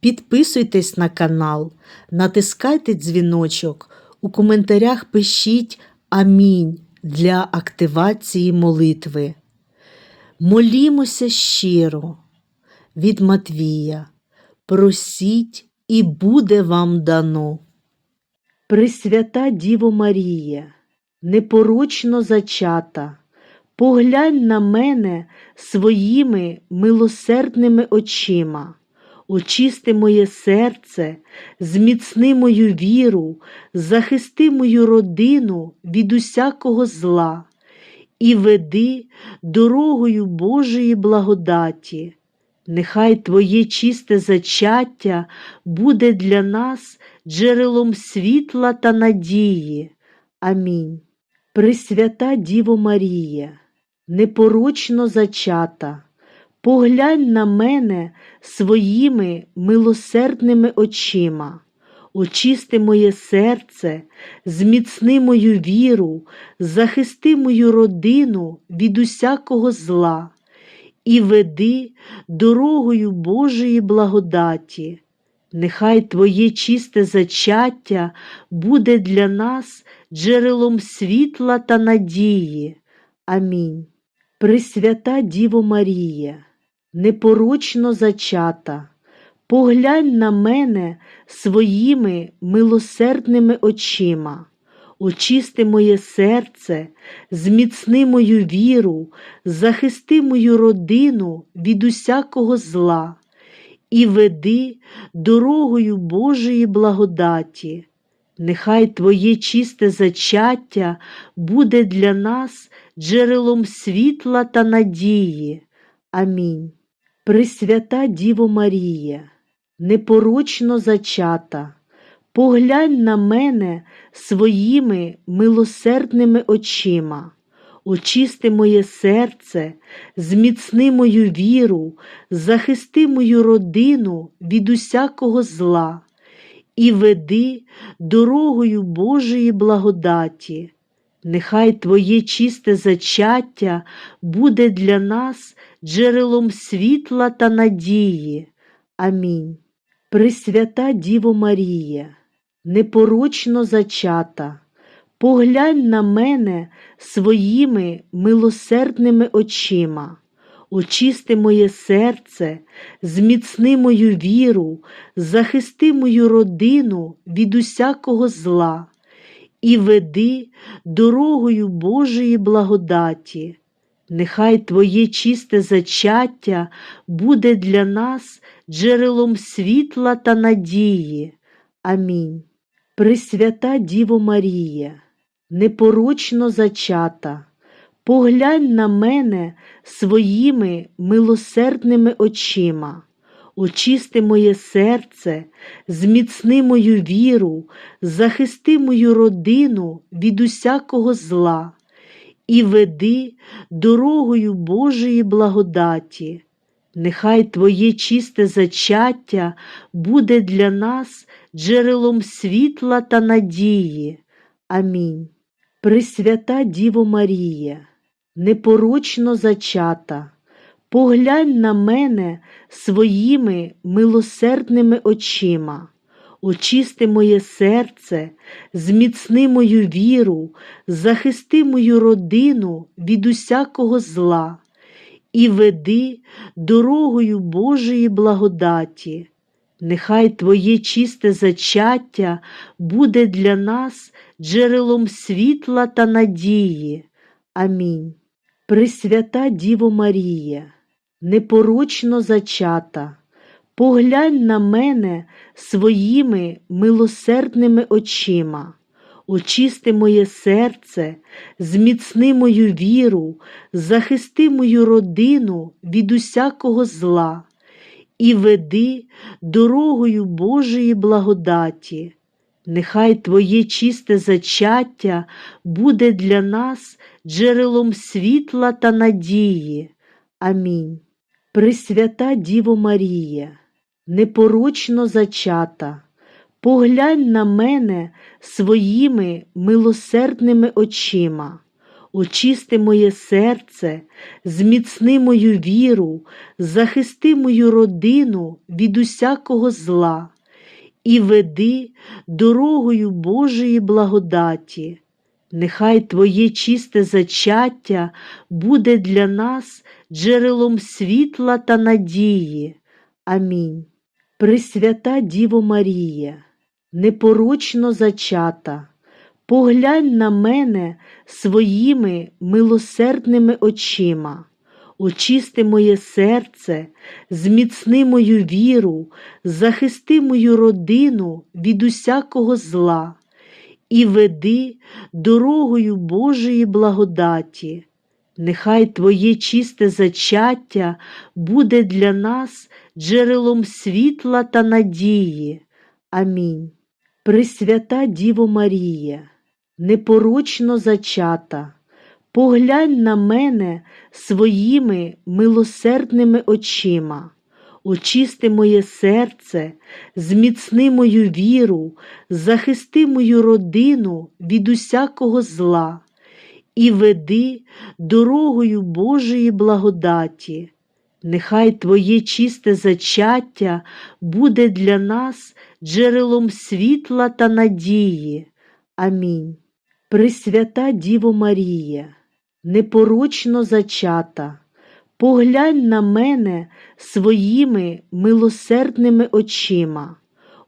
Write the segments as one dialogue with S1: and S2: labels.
S1: підписуйтесь на канал, натискайте дзвіночок, у коментарях пишіть Амінь для активації молитви. Молімося щиро від Матвія. Просіть і буде вам дано. Пресвята Діво Марія, непорочно зачата, поглянь на мене своїми милосердними очима, очисти моє серце, зміцни мою віру, захисти мою родину від усякого зла і веди дорогою Божої благодаті. Нехай Твоє чисте зачаття буде для нас джерелом світла та надії. Амінь. Пресвята Діво Марія, непорочно зачата, поглянь на мене своїми милосердними очима, очисти моє серце, зміцни мою віру, захисти мою родину від усякого зла і веди дорогою Божої благодаті. Нехай Твоє чисте зачаття буде для нас джерелом світла та надії. Амінь. Пресвята Діво Марія, непорочно зачата, поглянь на мене своїми милосердними очима, очисти моє серце, зміцни мою віру, захисти мою родину від усякого зла і веди дорогою Божої благодаті. Нехай Твоє чисте зачаття буде для нас джерелом світла та надії. Амінь. Пресвята Діво Марія, непорочно зачата, поглянь на мене своїми милосердними очима. Очисти моє серце, зміцни мою віру, захисти мою родину від усякого зла. І веди дорогою Божої благодаті. Нехай Твоє чисте зачаття буде для нас джерелом світла та надії. Амінь. Пресвята Діво Марія, непорочно зачата, Поглянь на мене своїми милосердними очима, очисти моє серце, зміцни мою віру, захисти мою родину від усякого зла і веди дорогою Божої благодаті. Нехай Твоє чисте зачаття буде для нас джерелом світла та надії. Амінь. Пресвята Діво Марія непорочно зачата, поглянь на мене своїми милосердними очима, очисти моє серце, зміцни мою віру, захисти мою родину від усякого зла і веди дорогою Божої благодаті. Нехай Твоє чисте зачаття буде для нас джерелом світла та надії. Амінь. Пресвята Діво Марія, непорочно зачата, поглянь на мене своїми милосердними очима, очисти моє серце, зміцни мою віру, захисти мою родину від усякого зла і веди дорогою Божої благодаті. Нехай Твоє чисте зачаття буде для нас джерелом світла та надії. Амінь. Пресвята Діво Марія, непорочно зачата, поглянь на мене своїми милосердними очима, очисти моє серце, зміцни мою віру, захисти мою родину від усякого зла і веди дорогою Божої благодаті. Нехай Твоє чисте зачаття буде для нас джерелом світла та надії. Амінь. Пресвята Діво Марія, непорочно зачата, поглянь на мене своїми милосердними очима, очисти моє серце, зміцни мою віру, захисти мою родину від усякого зла і веди дорогою Божої благодаті. Нехай Твоє чисте зачаття буде для нас джерелом світла та надії. Амінь. Пресвята Діво Марія, непорочно зачата, поглянь на мене своїми милосердними очима, очисти моє серце, зміцни мою віру, захисти мою родину від усякого зла і веди дорогою Божої благодаті. Нехай Твоє чисте зачаття буде для нас джерелом світла та надії. Амінь. Пресвята Діво Марія, непорочно зачата, поглянь на мене своїми милосердними очима, очисти моє серце, зміцни мою віру, захисти мою родину від усякого зла і веди дорогою Божої благодаті. Нехай Твоє чисте зачаття буде для нас джерелом світла та надії. Амінь. Пресвята Діво Марія, непорочно зачата, поглянь на мене своїми милосердними очима,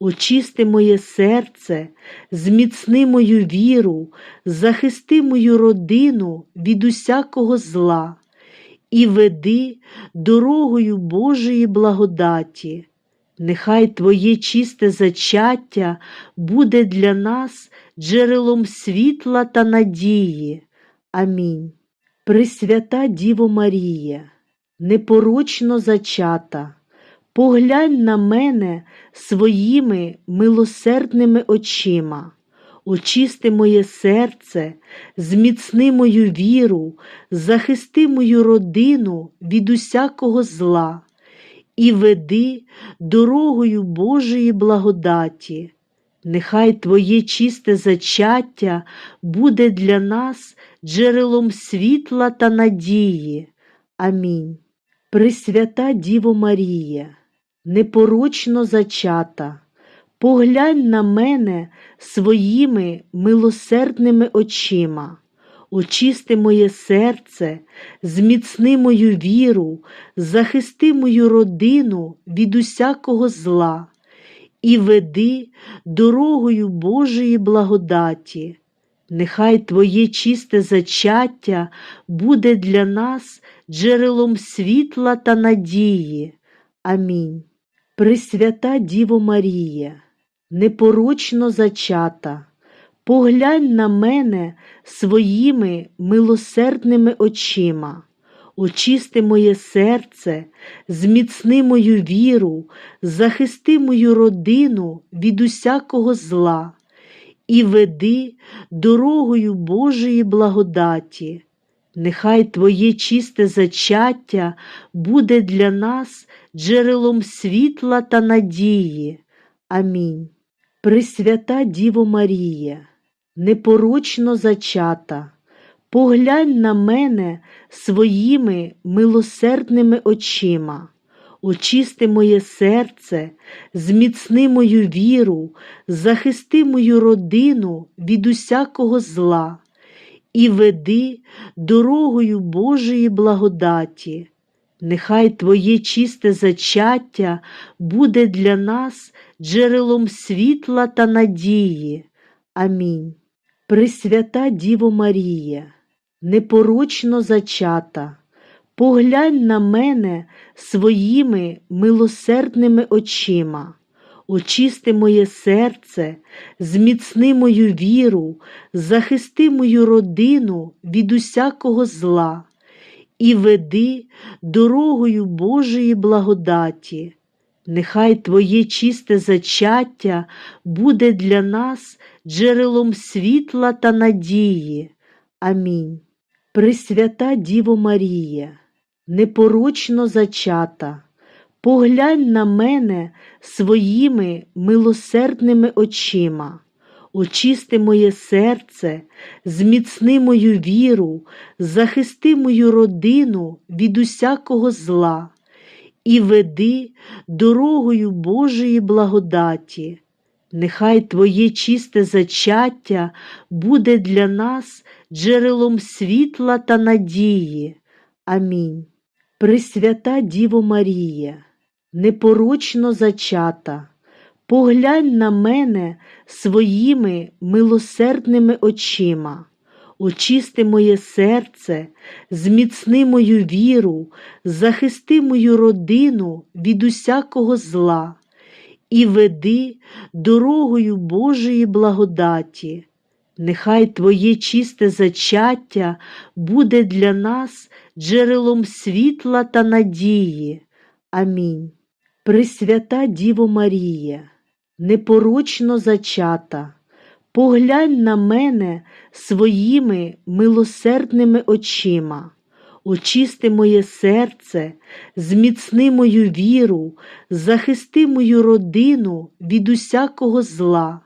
S1: очисти моє серце, зміцни мою віру, захисти мою родину від усякого зла і веди дорогою Божої благодаті. Нехай Твоє чисте зачаття буде для нас джерелом світла та надії. Амінь. Пресвята Діво Марія, непорочно зачата, поглянь на мене своїми милосердними очима, очисти моє серце, зміцни мою віру, захисти мою родину від усякого зла і веди дорогою Божої благодаті. Нехай Твоє чисте зачаття буде для нас джерелом світла та надії. Амінь. Пресвята Діво Марія, непорочно зачата, поглянь на мене своїми милосердними очима, очисти моє серце, зміцни мою віру, захисти мою родину від усякого зла і веди дорогою Божої благодаті. Нехай Твоє чисте зачаття буде для нас джерелом світла та надії. Амінь. Пресвята Діво Марія, непорочно зачата, поглянь на мене своїми милосердними очима, очисти моє серце, зміцни мою віру, захисти мою родину від усякого зла. І веди дорогою Божої благодаті. Нехай Твоє чисте зачаття буде для нас джерелом світла та надії. Амінь. Пресвята Діво Марія, непорочно зачата, поглянь на мене своїми милосердними очима, очисти моє серце, зміцни мою віру, захисти мою родину від усякого зла і веди дорогою Божої благодаті. Нехай Твоє чисте зачаття буде для нас джерелом світла та надії. Амінь. Пресвята Діво Марія, непорочно зачата, поглянь на мене своїми милосердними очима, очисти моє серце, зміцни мою віру, захисти мою родину від усякого зла і веди дорогою Божої благодаті. Нехай Твоє чисте зачаття буде для нас джерелом світла та надії. Амінь. Пресвята Діво Марія, непорочно зачата, поглянь на мене своїми милосердними очима, очисти моє серце, зміцни мою віру, захисти мою родину від усякого зла і веди дорогою Божої благодаті. Нехай Твоє чисте зачаття буде для нас джерелом світла та надії. Амінь. Пресвята Діво Марія, непорочно зачата, поглянь на мене своїми милосердними очима, очисти моє серце, зміцни мою віру, захисти мою родину від усякого зла і веди дорогою Божої благодаті. Нехай Твоє чисте зачаття буде для нас джерелом світла та надії. Амінь. Пресвята Діво Марія, непорочно зачата, поглянь на мене своїми милосердними очима, очисти моє серце, зміцни мою віру, захисти мою родину від усякого зла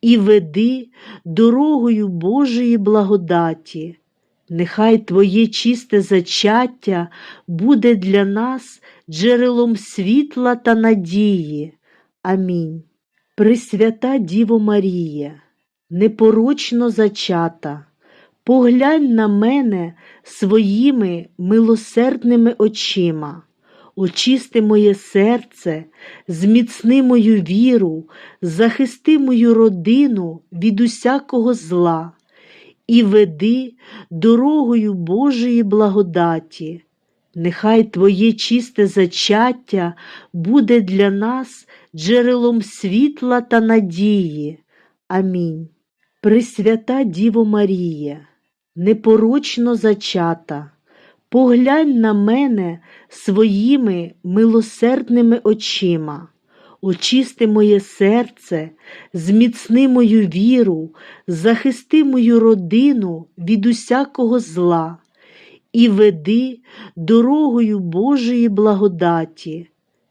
S1: і веди дорогою Божої благодаті. Нехай Твоє чисте зачаття буде для нас джерелом світла та надії. Амінь. Пресвята Діво Марія, непорочно зачата, поглянь на мене своїми милосердними очима, очисти моє серце, зміцни мою віру, захисти мою родину від усякого зла. І веди дорогою Божої благодаті. Нехай Твоє чисте зачаття буде для нас джерелом світла та надії. Амінь. Пресвята Діво Марія, непорочно зачата, поглянь на мене своїми милосердними очима, очисти моє серце, зміцни мою віру, захисти мою родину від усякого зла і веди дорогою Божої благодаті.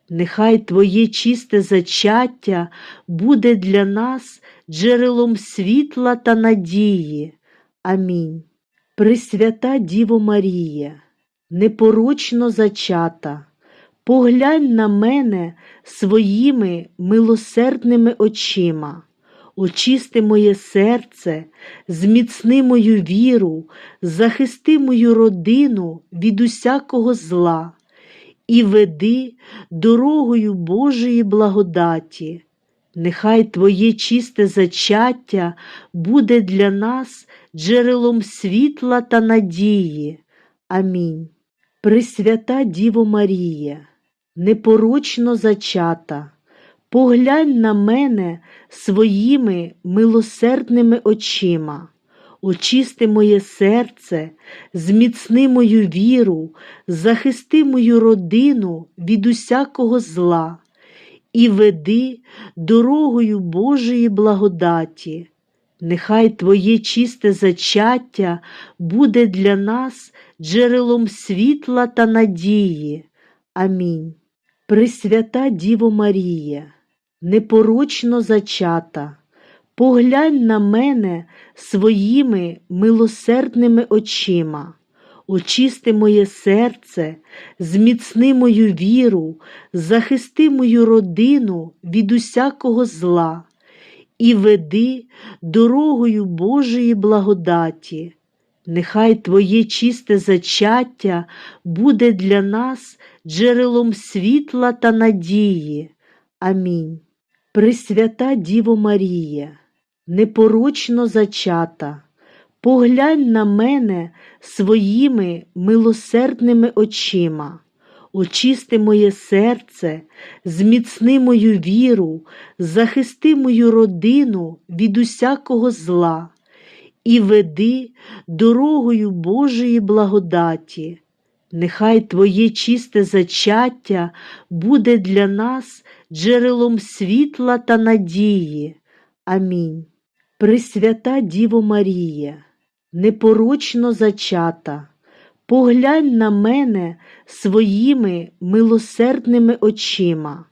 S1: Нехай Твоє чисте зачаття буде для нас джерелом світла та надії. Амінь. Пресвята Діво Марія, непорочно зачата, поглянь на мене своїми милосердними очима, очисти моє серце, зміцни мою віру, захисти мою родину від усякого зла і веди дорогою Божої благодаті. Нехай Твоє чисте зачаття буде для нас джерелом світла та надії. Амінь. Пресвята Діво Марія, непорочно зачата, поглянь на мене своїми милосердними очима, очисти моє серце, зміцни мою віру, захисти мою родину від усякого зла і веди дорогою Божої благодаті. Нехай Твоє чисте зачаття буде для нас джерелом світла та надії. Амінь. Пресвята Діво Марія, непорочно зачата, поглянь на мене своїми милосердними очима, очисти моє серце, зміцни мою віру, захисти мою родину від усякого зла і веди дорогою Божої благодаті. Нехай Твоє чисте зачаття буде для нас джерелом світла та надії. Амінь. Пресвята Діво Марія, непорочно зачата, поглянь на мене своїми милосердними очима, очисти моє серце, зміцни мою віру, захисти мою родину від усякого зла і веди дорогою Божої благодаті. Нехай Твоє чисте зачаття буде для нас джерелом світла та надії. Амінь. Пресвята Діво Марія, непорочно зачата, поглянь на мене своїми милосердними очима,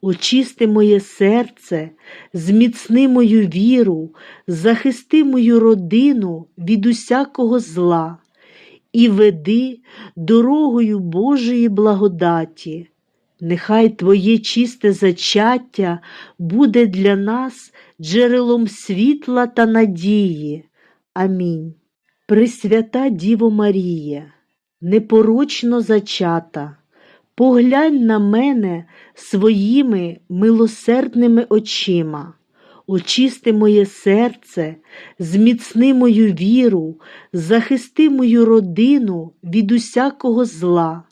S1: очисти моє серце, зміцни мою віру, захисти мою родину від усякого зла. І веди дорогою Божої благодаті. Нехай Твоє чисте зачаття буде для нас джерелом світла та надії. Амінь. Пресвята Діво Марія, непорочно зачата, поглянь на мене своїми милосердними очима, очисти моє серце, зміцни мою віру, захисти мою родину від усякого зла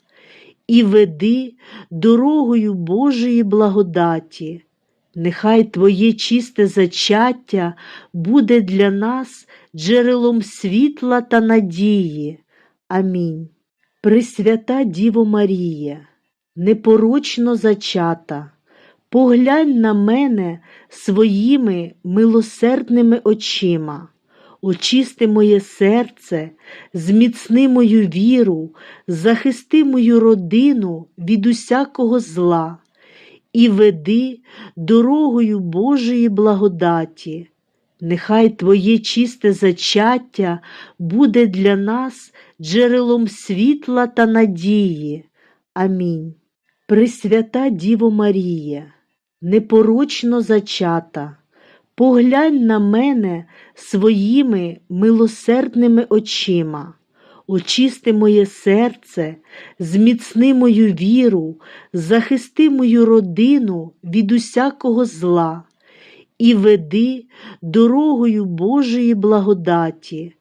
S1: і веди дорогою Божої благодаті. Нехай Твоє чисте зачаття буде для нас джерелом світла та надії. Амінь. Пресвята Діво Марія, непорочно зачата, поглянь на мене своїми милосердними очима, очисти моє серце, зміцни мою віру, захисти мою родину від усякого зла і веди дорогою Божої благодаті. Нехай Твоє чисте зачаття буде для нас джерелом світла та надії. Амінь. Пресвята Діво Марія, непорочно зачата, поглянь на мене своїми милосердними очима, очисти моє серце, зміцни мою віру, захисти мою родину від усякого зла і веди дорогою Божої благодаті.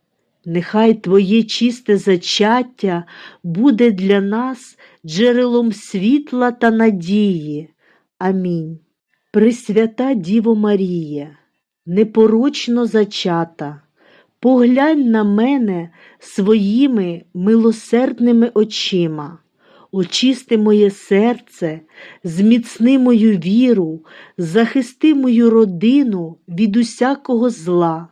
S1: Нехай Твоє чисте зачаття буде для нас джерелом світла та надії. Амінь. Пресвята Діво Марія, непорочно зачата, поглянь на мене своїми милосердними очима, очисти моє серце, зміцни мою віру, захисти мою родину від усякого зла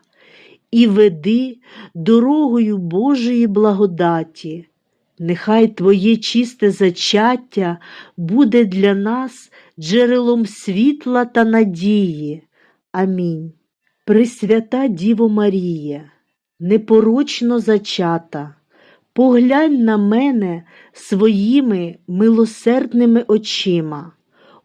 S1: і веди дорогою Божої благодаті. Нехай Твоє чисте зачаття буде для нас джерелом світла та надії. Амінь. Пресвята Діво Марія, непорочно зачата, поглянь на мене своїми милосердними очима,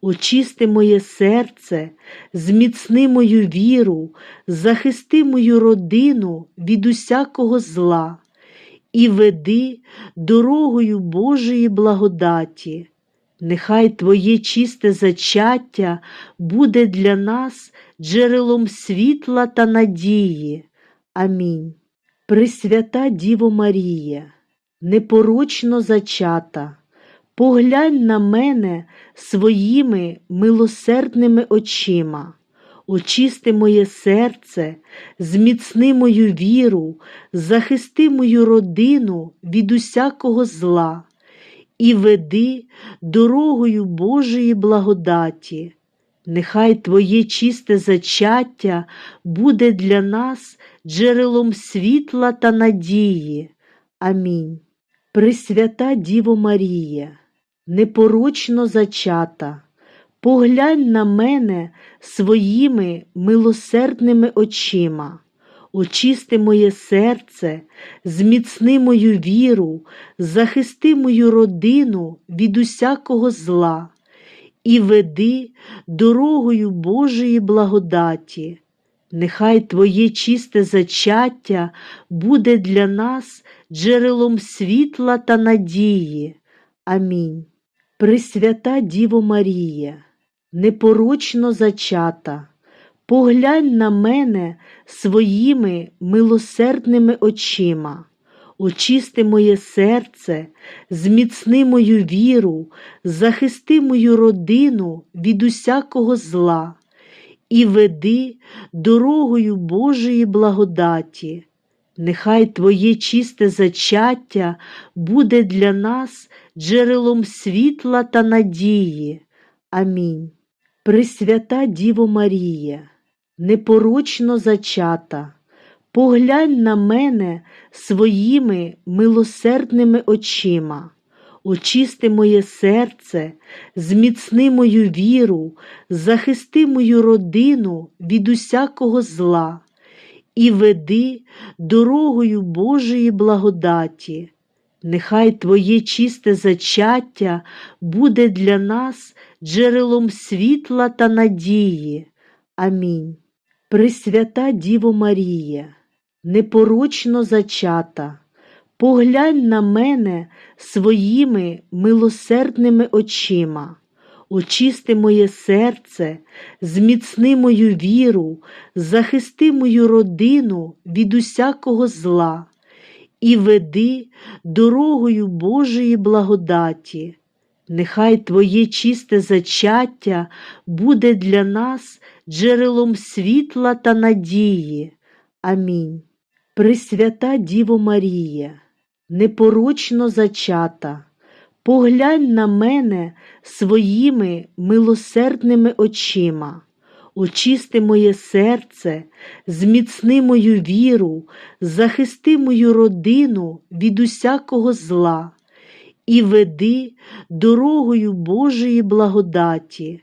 S1: очисти моє серце, зміцни мою віру, захисти мою родину від усякого зла і веди дорогою Божої благодаті. Нехай Твоє чисте зачаття буде для нас джерелом світла та надії. Амінь. Пресвята Діво Марія, непорочно зачата, поглянь на мене своїми милосердними очима, очисти моє серце, зміцни мою віру, захисти мою родину від усякого зла і веди дорогою Божої благодаті. Нехай Твоє чисте зачаття буде для нас джерелом світла та надії. Амінь. Пресвята Діво Марія, непорочно зачата, поглянь на мене своїми милосердними очима, очисти моє серце, зміцни мою віру, захисти мою родину від усякого зла і веди дорогою Божої благодаті. Нехай Твоє чисте зачаття буде для нас джерелом світла та надії. Амінь. Пресвята Діво Марія, непорочно зачата, поглянь на мене своїми милосердними очима, очисти моє серце, зміцни мою віру, захисти мою родину від усякого зла і веди дорогою Божої благодаті. Нехай Твоє чисте зачаття буде для нас джерелом світла та надії. Амінь. Пресвята Діво Марія, непорочно зачата, поглянь на мене своїми милосердними очима, очисти моє серце, зміцни мою віру, захисти мою родину від усякого зла і веди дорогою Божої благодаті. Нехай Твоє чисте зачаття буде для нас джерелом світла та надії. Амінь. Пресвята Діво Марія, непорочно зачата, поглянь на мене своїми милосердними очима, очисти моє серце, зміцни мою віру, захисти мою родину від усякого зла і веди дорогою Божої благодаті. Нехай Твоє чисте зачаття буде для нас джерелом світла та надії. Амінь. Пресвята Діво Марія, непорочно зачата, поглянь на мене своїми милосердними очима, очисти моє серце, зміцни мою віру, захисти мою родину від усякого зла і веди дорогою Божої благодаті.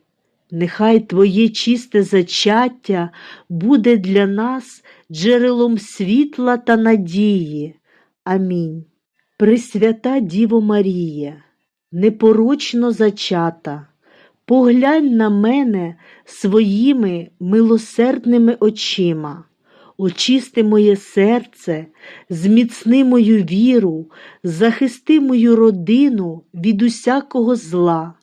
S1: Нехай Твоє чисте зачаття буде для нас джерелом світла та надії. Амінь. Пресвята Діво Марія, непорочно зачата, поглянь на мене своїми милосердними очима, очисти моє серце, зміцни мою віру, захисти мою родину від усякого зла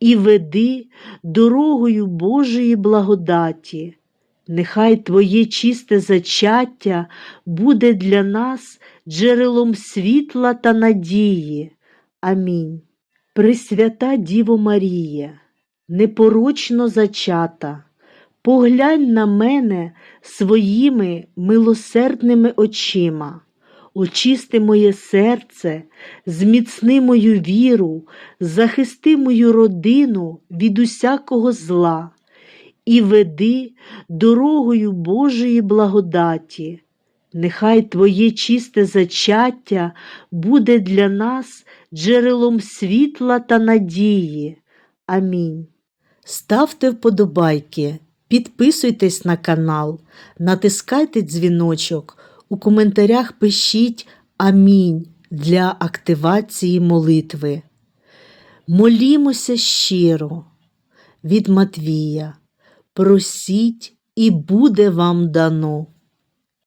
S1: і веди дорогою Божої благодаті. Нехай Твоє чисте зачаття буде для нас джерелом світла та надії. Амінь. Пресвята Діво Марія, непорочно зачата, поглянь на мене своїми милосердними очима, очисти моє серце, зміцни мою віру, захисти мою родину від усякого зла і веди дорогою Божої благодаті. Нехай Твоє чисте зачаття буде для нас джерелом світла та надії. Амінь. Ставте вподобайки, підписуйтесь на канал, натискайте дзвіночок, у коментарях пишіть Амінь для активації молитви. Молімося щиро від Матвія. Просіть і буде вам дано.